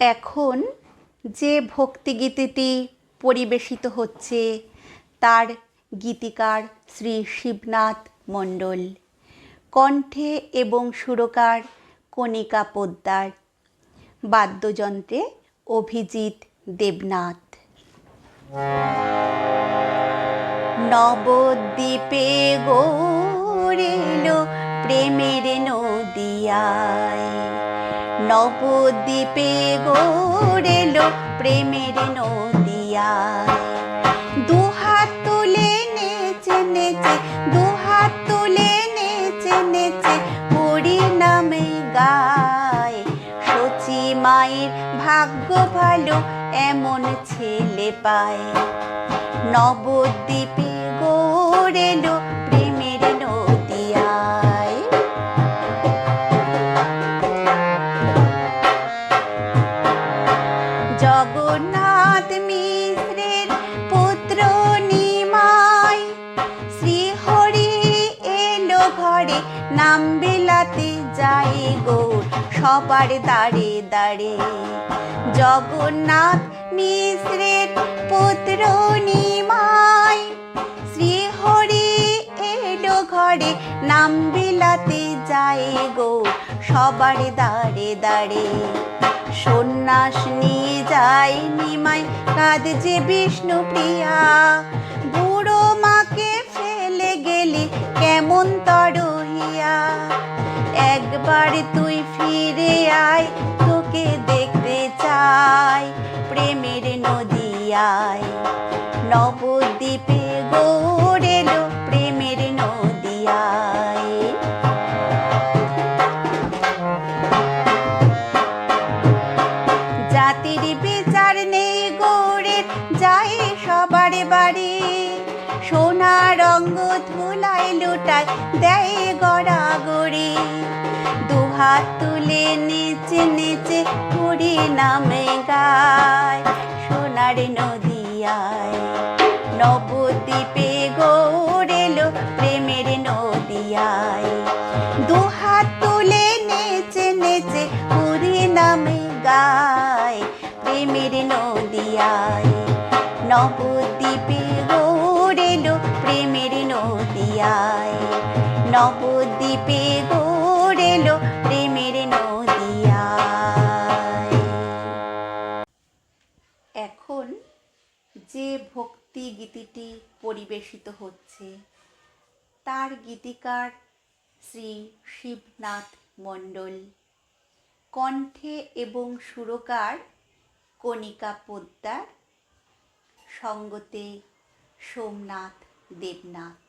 এখন যে ভক্তিগীতিটি পরিবেশিত হচ্ছে তার গীতিকার শ্রী শিবনাথ মণ্ডল। কণ্ঠে এবং সুরকার কণিকা পোদ্দার। বাদ্যযন্ত্রে অভিজিৎ দেবনাথ। নবদ্বীপে গৌরেল প্রেমের নদিয়ায়। নবদ্বীপে গৌরেল প্রেমের নদিয়ায়। দুহাত তুলে নেচে নেচে, দুহাত তুলে নেচে নেচে হরি নামে গায়। সচি মায়ের ভাগ্য ভালো এমন ছেলে পায়। নবদ্বীপে গড়েল সবার দাঁড়ে দাঁড়ে। জগন্নাথ মিশ্রের পুত্র শ্রীহরি এলো ঘরে, নাম বিলাতে যায় গো সবার দাঁড়ে দাঁড়ে। সন্ন্যাস নিয়ে যায় নিমাই, কাঁদছে বিষ্ণু প্রিয়া। তুই ফিরে আয়, তোকে দেখতে চাই। প্রেমের নদিয়ায় নবদ্বীপে গড়েল প্রেমের নদিয়ায়। জাতির বিচার নেই গৌরের যায় সবার বাড়ি। সোনা রঙ্গ ধুলায় লুটায়, দেয় গড়াগড়ি। দুহাত তুলে নেচে নেচে নামে গায়। সোনার নদিয়ায় নবদ্বীপে গৌরেল প্রেমের নদিয়ায়। দুহাত তুলে নেচে নেচে হরি নামে গায় প্রেমের নদিয়ায়। নবদ্বীপে গৌরেল প্রেমের নদিয়ায়। নবদ্বীপে গৌরেল ভক্তি গীতিটি পরিবেশিত হচ্ছে। তার গীতিকার শ্রী শিবনাথ মণ্ডল। কণ্ঠে এবং সুরকার কণিকা পোদ্দার। সঙ্গতে সোমনাথ দেবনাথ।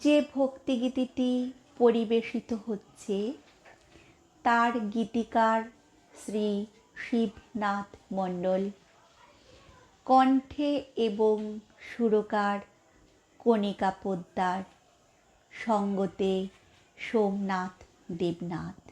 যে ভক্তিগীতিটি পরিবেশিত হচ্ছে, তার গীতিকার শ্রী শিবনাথ মণ্ডল। কণ্ঠে এবং সুরকার কণিকা পোদ্দার। সঙ্গতে সোমনাথ দেবনাথ।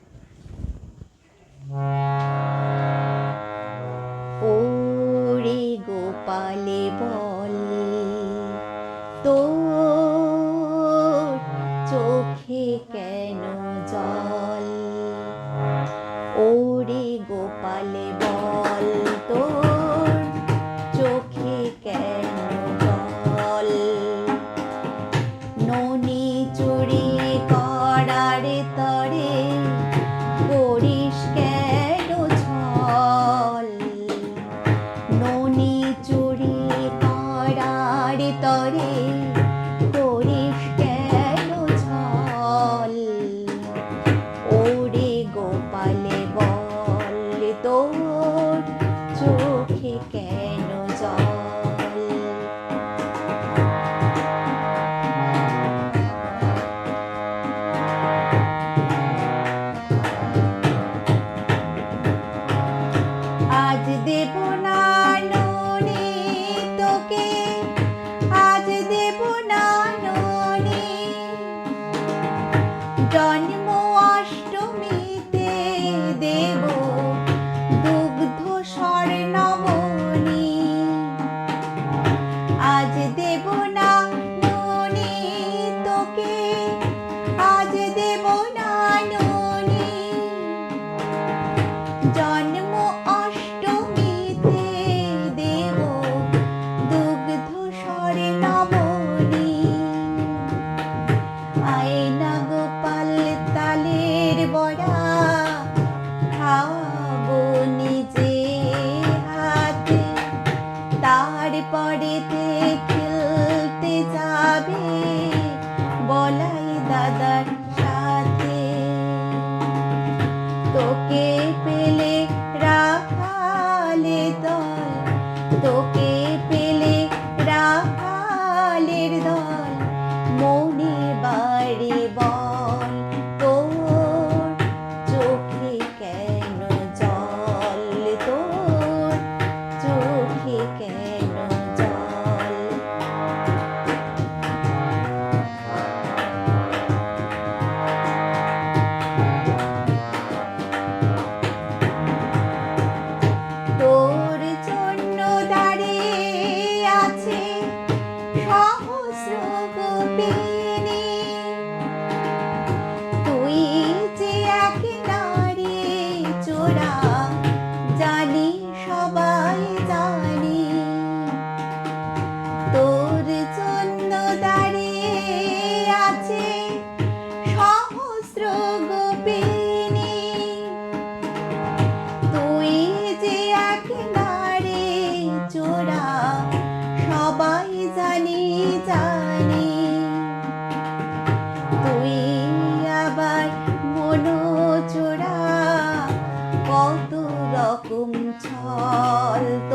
tall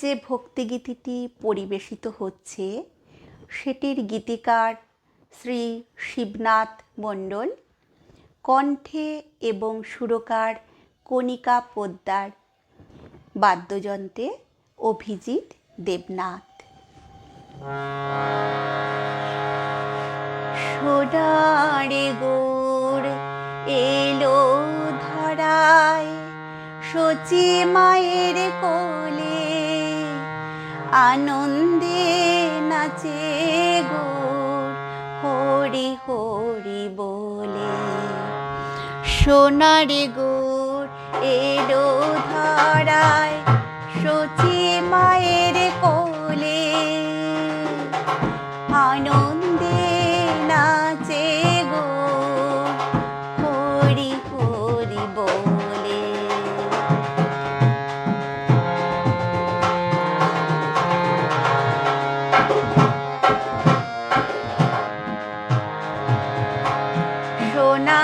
যে ভক্তিগীতিটি পরিবেশিত হচ্ছে, সেটির গীতিকার শ্রী শিবনাথ মণ্ডল, কণ্ঠে এবং সুরকার কণিকা পোদ্দার, বাদ্যযন্ত্রে অভিজিৎ দেবনাথ। সোডারে গোর এলো ধরায় সচি মায়ের কোল আনন্দে নাচে গোর হরি হরি বলে। সোনারে গোর এলো ধরায় সচি মায়ের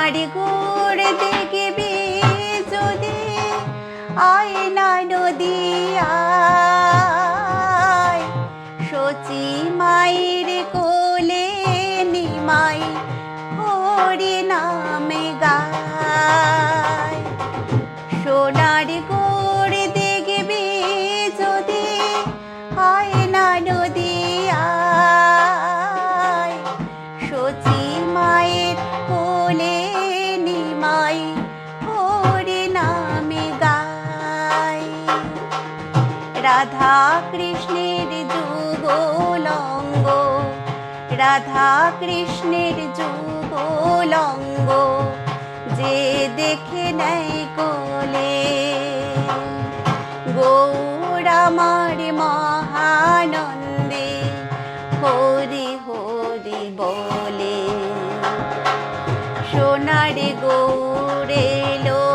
সোনার গোড় রাধা কৃষ্ণের যুগলঙ্গ, রাধা কৃষ্ণের যুগলঙ্গ, যে দেখে নেয় কোলে। গৌর আমার মহানন্দে, হরি হরি বলে, সোনার গৌরে লো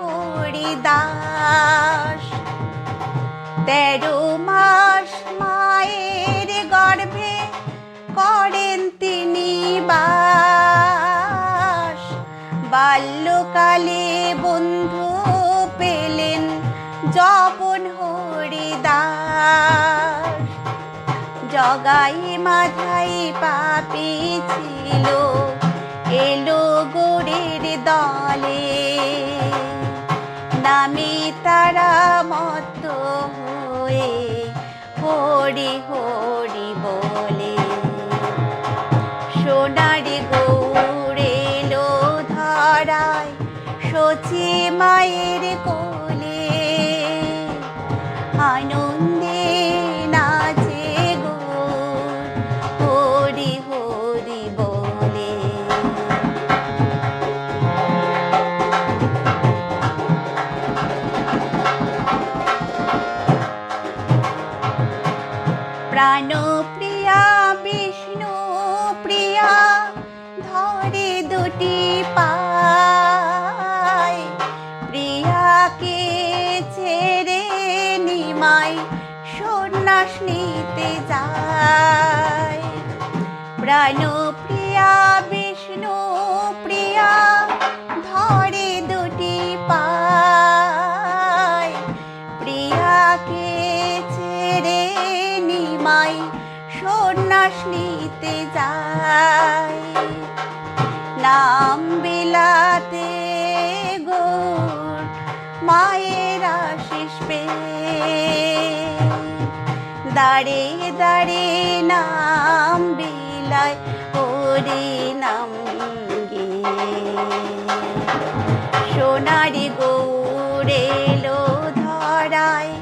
হরিদাস তেরো মাস মায়ের গর্ভে করেন তিনি বাস। বাল্যকালে বন্ধু পেলেন জপন হরিদাস জগাই মাথায় পাপি ছিল, এলো গোড়ের দলে। নামে তারা মত হয়ে হরি হরি বলে। সোনারি গৌরে লো ধারায় সচি মায়ের কোলে নাম বিলাতে গোর মায়ের আশিস পে। দাঁড়ে দাঁড়ে নাম বিলায়, ওরে নাম গে। সোনারি গৌরে লো ধরায়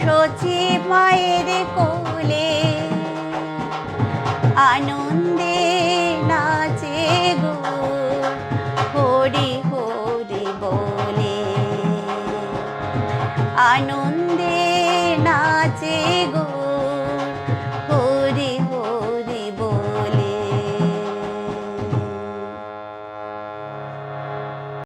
সচি মায়ের কোলে। আনন্দে আনন্দে নাচে গো।